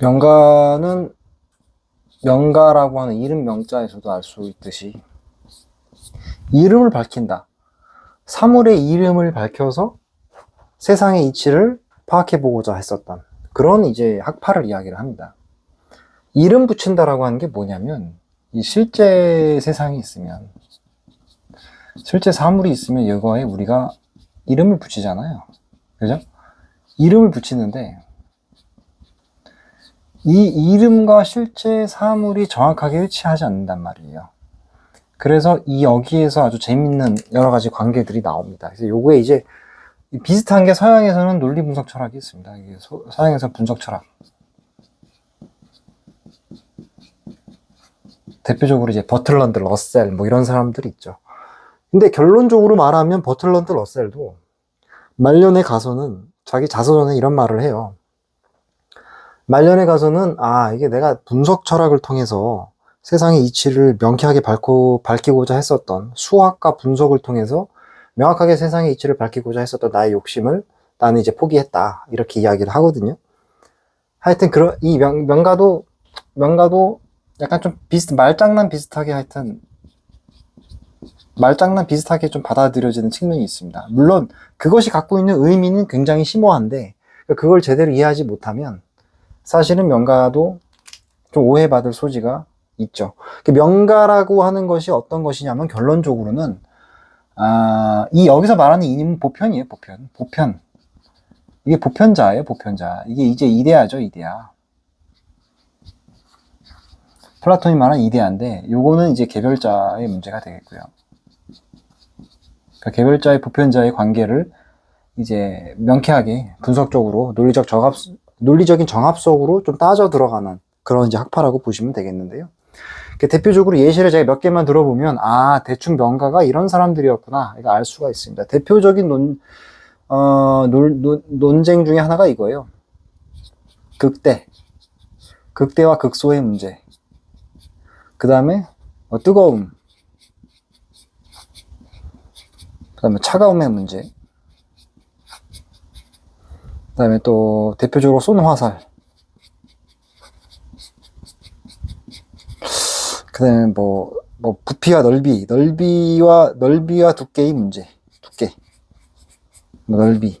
명가는 명가라고 하는 이름 명자에서도 알 수 있듯이 이름을 밝힌다. 사물의 이름을 밝혀서 세상의 이치를 파악해 보고자 했었던 그런 이제 학파를 이야기를 합니다. 이름 붙인다라고 하는 게 뭐냐면 이 실제 세상이 있으면 실제 사물이 있으면 이거에 우리가 이름을 붙이잖아요. 그죠? 이름을 붙이는데 이 이름과 실제 사물이 정확하게 일치하지 않는단 말이에요. 그래서 이 여기에서 아주 재밌는 여러 가지 관계들이 나옵니다. 그래서 요거에 이제 비슷한 게 서양에서는 논리 분석 철학이 있습니다. 이게 소- 서양에서 분석 철학. 대표적으로 이제 버틀런드, 러셀 뭐 이런 사람들이 있죠. 근데 결론적으로 말하면 버틀런드, 러셀도 말년에 가서는 자기 자서전에 이런 말을 해요. 말년에 가서는 아 이게 내가 분석 철학을 통해서 세상의 이치를 명쾌하게 밝고, 밝히고자 했었던 수학과 분석을 통해서 명확하게 세상의 이치를 밝히고자 했었던 나의 욕심을 나는 이제 포기했다 이렇게 이야기를 하거든요. 하여튼 그런 이 명, 명가도 명가도 약간 좀 비슷 말장난 비슷하게 하여튼 말장난 비슷하게 좀 받아들여지는 측면이 있습니다. 물론 그것이 갖고 있는 의미는 굉장히 심오한데 그걸 제대로 이해하지 못하면 사실은 명가도 좀 오해받을 소지가 있죠. 그 명가라고 하는 것이 어떤 것이냐면 결론적으로는 아, 이 여기서 말하는 이님은 보편이에요, 보편. 보편. 이게 보편자예요, 보편자. 이게 이제 이데아죠, 이데아. 플라톤이 말한 이데아인데 요거는 이제 개별자의 문제가 되겠고요. 그 개별자의 보편자의 관계를 이제 명쾌하게 분석적으로 논리적 정합 논리적인 정합 속으로 좀 따져 들어가는 그런 이제 학파라고 보시면 되겠는데요. 그 대표적으로 예시를 제가 몇 개만 들어보면 아 대충 명가가 이런 사람들이었구나 이거 알 수가 있습니다. 대표적인 논, 어, 논, 논, 논쟁 중에 하나가 이거예요. 극대, 극대와 극소의 문제. 그 다음에 어, 뜨거움, 그 다음에 차가움의 문제. 그 다음에 또 대표적으로 쏜 화살. 그 다음에 뭐, 뭐, 부피와 넓이, 넓이와, 넓이와 두께의 문제. 두께. 뭐 넓이.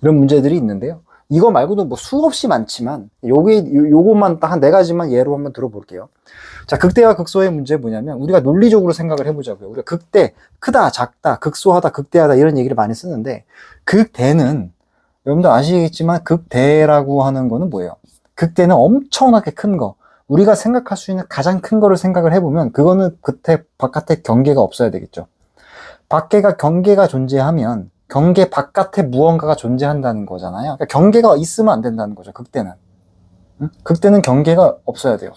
이런 문제들이 있는데요. 이거 말고도 뭐 수없이 많지만, 요, 요것만 딱 한 네 가지만 예로 한번 들어볼게요. 자, 극대와 극소의 문제 뭐냐면, 우리가 논리적으로 생각을 해보자고요. 우리가 극대, 크다, 작다, 극소하다, 극대하다, 이런 얘기를 많이 쓰는데, 극대는, 여러분들 아시겠지만, 극대라고 하는 거는 뭐예요? 극대는 엄청나게 큰 거. 우리가 생각할 수 있는 가장 큰 거를 생각을 해보면, 그거는 그때 바깥에 경계가 없어야 되겠죠. 밖에가 경계가 존재하면, 경계 바깥에 무언가가 존재한다는 거잖아요. 그러니까 경계가 있으면 안 된다는 거죠, 극대는. 응? 극대는 경계가 없어야 돼요.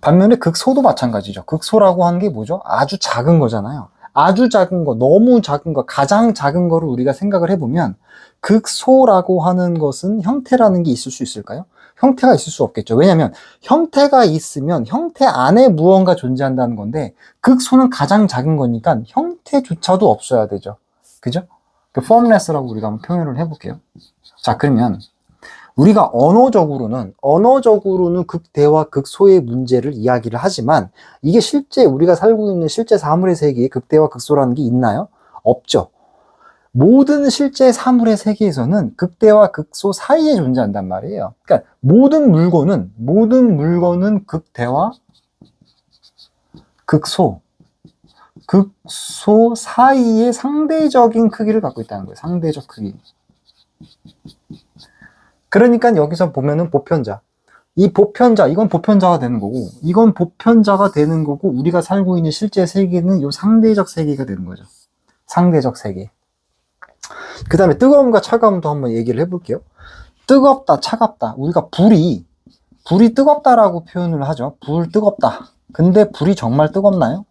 반면에 극소도 마찬가지죠. 극소라고 하는 게 뭐죠? 아주 작은 거잖아요. 아주 작은 거, 너무 작은 거, 가장 작은 거를 우리가 생각을 해보면 극소라고 하는 것은 형태라는 게 있을 수 있을까요? 형태가 있을 수 없겠죠. 왜냐하면 형태가 있으면 형태 안에 무언가 존재한다는 건데 극소는 가장 작은 거니까 형태조차도 없어야 되죠. 그죠? 그 formless라고 우리가 한번 표현을 해볼게요. 자, 그러면 우리가 언어적으로는 언어적으로는 극대와 극소의 문제를 이야기를 하지만 이게 실제 우리가 살고 있는 실제 사물의 세계에 극대와 극소라는 게 있나요? 없죠. 모든 실제 사물의 세계에서는 극대와 극소 사이에 존재한단 말이에요. 그러니까 모든 물건은 모든 물건은 극대와 극소 극소 사이에 상대적인 크기를 갖고 있다는 거예요. 상대적 크기. 그러니까 여기서 보면은 보편자. 이 보편자, 이건 보편자가 되는 거고, 이건 보편자가 되는 거고, 우리가 살고 있는 실제 세계는 이 상대적 세계가 되는 거죠. 상대적 세계. 그 다음에 뜨거움과 차가움도 한번 얘기를 해볼게요. 뜨겁다, 차갑다. 우리가 불이, 불이 뜨겁다라고 표현을 하죠. 불 뜨겁다. 근데 불이 정말 뜨겁나요?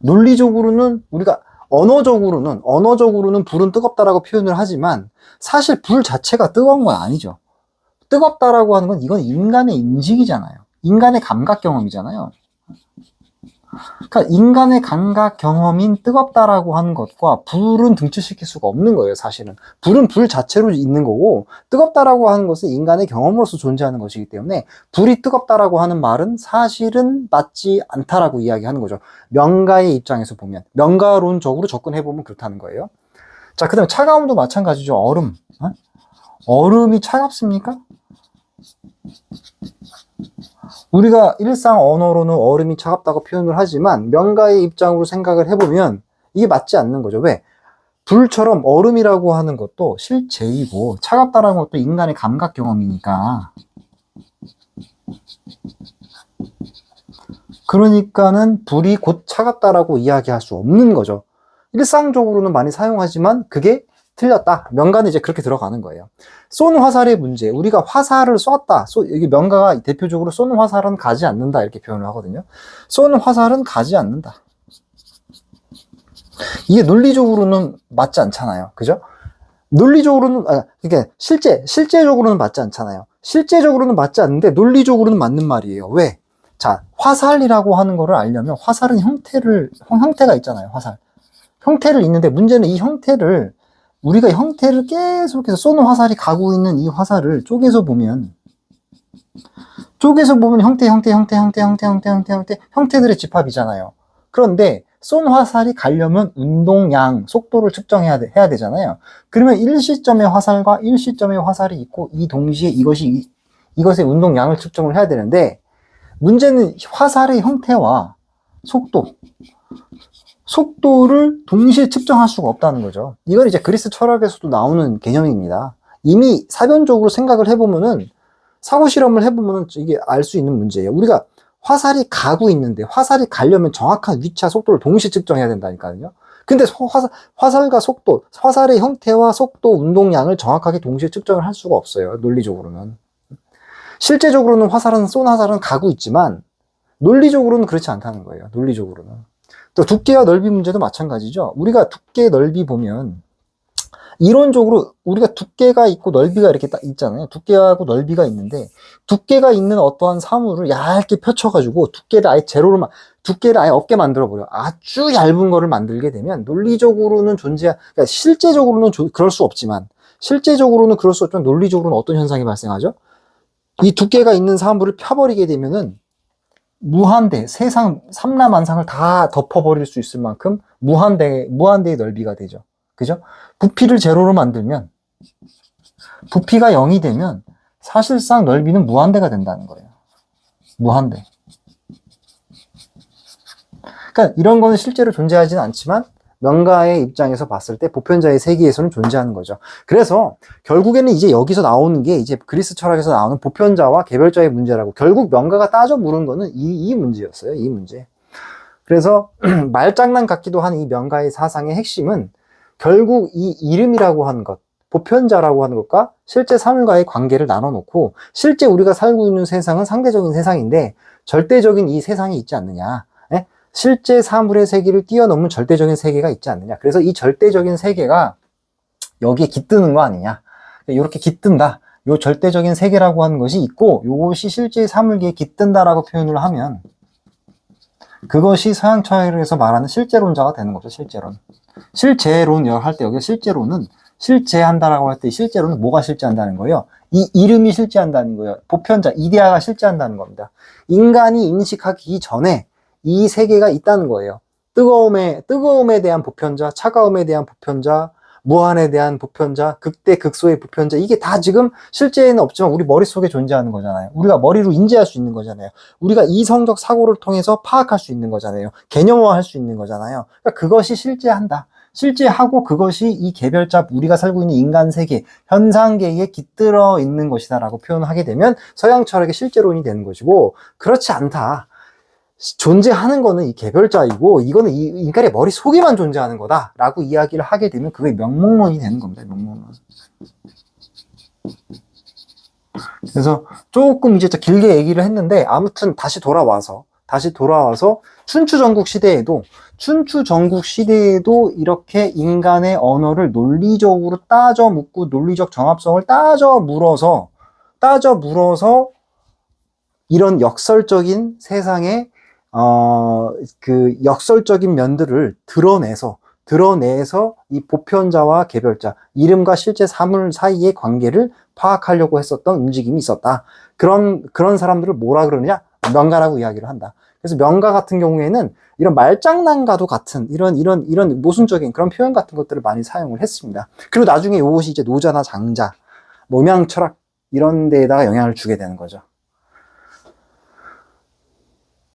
논리적으로는 우리가 언어적으로는 언어적으로는 불은 뜨겁다라고 표현을 하지만 사실 불 자체가 뜨거운 건 아니죠. 뜨겁다라고 하는 건 이건 인간의 인식이잖아요. 인간의 감각 경험이잖아요. 그러니까 인간의 감각 경험인 뜨겁다라고 하는 것과 불은 등치시킬 수가 없는 거예요, 사실은. 불은 불 자체로 있는 거고, 뜨겁다라고 하는 것은 인간의 경험으로서 존재하는 것이기 때문에, 불이 뜨겁다라고 하는 말은 사실은 맞지 않다라고 이야기하는 거죠. 명가의 입장에서 보면. 명가론적으로 접근해보면 그렇다는 거예요. 자, 그 다음에 차가움도 마찬가지죠. 얼음. 어? 얼음이 차갑습니까? 우리가 일상 언어로는 얼음이 차갑다고 표현을 하지만 명가의 입장으로 생각을 해보면 이게 맞지 않는 거죠. 왜? 불처럼 얼음이라고 하는 것도 실제이고 차갑다라는 것도 인간의 감각 경험이니까 그러니까는 불이 곧 차갑다라고 이야기할 수 없는 거죠. 일상적으로는 많이 사용하지만 그게 틀렸다. 명가는 이제 그렇게 들어가는 거예요. 쏜 화살의 문제. 우리가 화살을 쐈다. 쏘, 여기 명가가 대표적으로 쏘는 화살은 가지 않는다. 이렇게 표현을 하거든요. 쏘는 화살은 가지 않는다. 이게 논리적으로는 맞지 않잖아요. 그죠? 논리적으로는, 아, 그러니까 실제, 실제적으로는 맞지 않잖아요. 실제적으로는 맞지 않는데 논리적으로는 맞는 말이에요. 왜? 자, 화살이라고 하는 거를 알려면 화살은 형태를, 형- 형태가 있잖아요. 화살. 형태를 있는데 문제는 이 형태를 우리가 형태를 계속해서 쏘는 화살이 가고 있는 이 화살을 쪼개서 보면 쪼개서 보면 형태, 형태, 형태, 형태, 형태, 형태, 형태, 형태, 형태들의 집합이잖아요. 그런데 쏜 화살이 가려면 운동량, 속도를 측정해야 돼, 해야 되잖아요. 그러면 일시점의 화살과 일시점의 화살이 있고 이 동시에 이것이 이- 이것의 운동량을 측정을 해야 되는데 문제는 화살의 형태와 속도, 속도를 동시에 측정할 수가 없다는 거죠. 이건 이제 그리스 철학에서도 나오는 개념입니다. 이미 사변적으로 생각을 해보면은 사고 실험을 해보면은 이게 알 수 있는 문제예요. 우리가 화살이 가고 있는데 화살이 가려면 정확한 위치와 속도를 동시에 측정해야 된다니까요. 근데 소- 화살, 화살과 속도, 화살의 형태와 속도, 운동량을 정확하게 동시에 측정을 할 수가 없어요. 논리적으로는. 실제적으로는 화살은, 쏜 화살은 가고 있지만, 논리적으로는 그렇지 않다는 거예요. 논리적으로는. 또 두께와 넓이 문제도 마찬가지죠. 우리가 두께, 넓이 보면, 이론적으로 우리가 두께가 있고 넓이가 이렇게 딱 있잖아요. 두께하고 넓이가 있는데, 두께가 있는 어떠한 사물을 얇게 펼쳐가지고, 두께를 아예 제로로, 만- 두께를 아예 없게 만들어 버려. 아주 얇은 거를 만들게 되면, 논리적으로는 존재, 그러니까 실제적으로는 조- 그럴 수 없지만, 실제적으로는 그럴 수 없지만, 논리적으로는 어떤 현상이 발생하죠? 이 두께가 있는 사물을 펴버리게 되면은, 무한대, 세상, 삼라만상을 다 덮어버릴 수 있을 만큼 무한대, 무한대의 넓이가 되죠. 그죠? 부피를 제로로 만들면, 부피가 0이 되면 사실상 넓이는 무한대가 된다는 거예요. 무한대. 그러니까 이런 거는 실제로 존재하지는 않지만 명가의 입장에서 봤을 때 보편자의 세계에서는 존재하는 거죠. 그래서 결국에는 이제 여기서 나오는 게 이제 그리스 철학에서 나오는 보편자와 개별자의 문제라고 결국 명가가 따져 물은 거는 이, 이 문제였어요. 이 문제. 그래서 말장난 같기도 한 이 명가의 사상의 핵심은 결국 이 이름이라고 하는 것, 보편자라고 하는 것과 실제 사물과의 관계를 나눠 놓고 실제 우리가 살고 있는 세상은 상대적인 세상인데 절대적인 이 세상이 있지 않느냐. 예? 실제 사물의 세계를 뛰어넘은 절대적인 세계가 있지 않느냐. 그래서 이 절대적인 세계가 여기에 깃드는 거 아니냐. 이렇게 깃든다. 요 절대적인 세계라고 하는 것이 있고 요것이 실제 사물계에 깃든다라고 표현을 하면 그것이 서양 철학에서 말하는 실제론자가 되는 거죠. 실제론. 실제론 할 때 여기 실제론은 실제한다라고 할 때 실제로는 뭐가 실제한다는 거예요? 이 이름이 실제한다는 거예요. 보편자, 이데아가 실제한다는 겁니다. 인간이 인식하기 전에 이 세계가 있다는 거예요. 뜨거움에, 뜨거움에 대한 보편자, 차가움에 대한 보편자, 무한에 대한 보편자, 극대, 극소의 보편자, 이게 다 지금 실제에는 없지만 우리 머릿속에 존재하는 거잖아요. 우리가 머리로 인지할 수 있는 거잖아요. 우리가 이성적 사고를 통해서 파악할 수 있는 거잖아요. 개념화할 수 있는 거잖아요. 그러니까 그것이 실제한다. 실제하고 그것이 이 개별자, 우리가 살고 있는 인간 세계, 현상계에 깃들어 있는 것이다라고 표현하게 되면 서양 철학의 실제론이 되는 것이고, 그렇지 않다. 존재하는 거는 이 개별자이고, 이거는 이 인간의 머릿속에만 존재하는 거다라고 이야기를 하게 되면 그게 명목론이 되는 겁니다, 명목론. 그래서 조금 이제 좀 길게 얘기를 했는데, 아무튼 다시 돌아와서, 다시 돌아와서 춘추 전국 시대에도 춘추 전국 시대에도 이렇게 인간의 언어를 논리적으로 따져 묻고 논리적 정합성을 따져 물어서 따져 물어서 이런 역설적인 세상의 어, 그 역설적인 면들을 드러내서 드러내서 이 보편자와 개별자, 이름과 실제 사물 사이의 관계를 파악하려고 했었던 움직임이 있었다. 그런 그런 사람들을 뭐라 그러느냐? 명가라고 이야기를 한다. 그래서 명가 같은 경우에는 이런 말장난과도 같은 이런 이런 이런 모순적인 그런 표현 같은 것들을 많이 사용을 했습니다. 그리고 나중에 이것이 이제 노자나 장자, 뭐 음양 철학 이런 데에다가 영향을 주게 되는 거죠.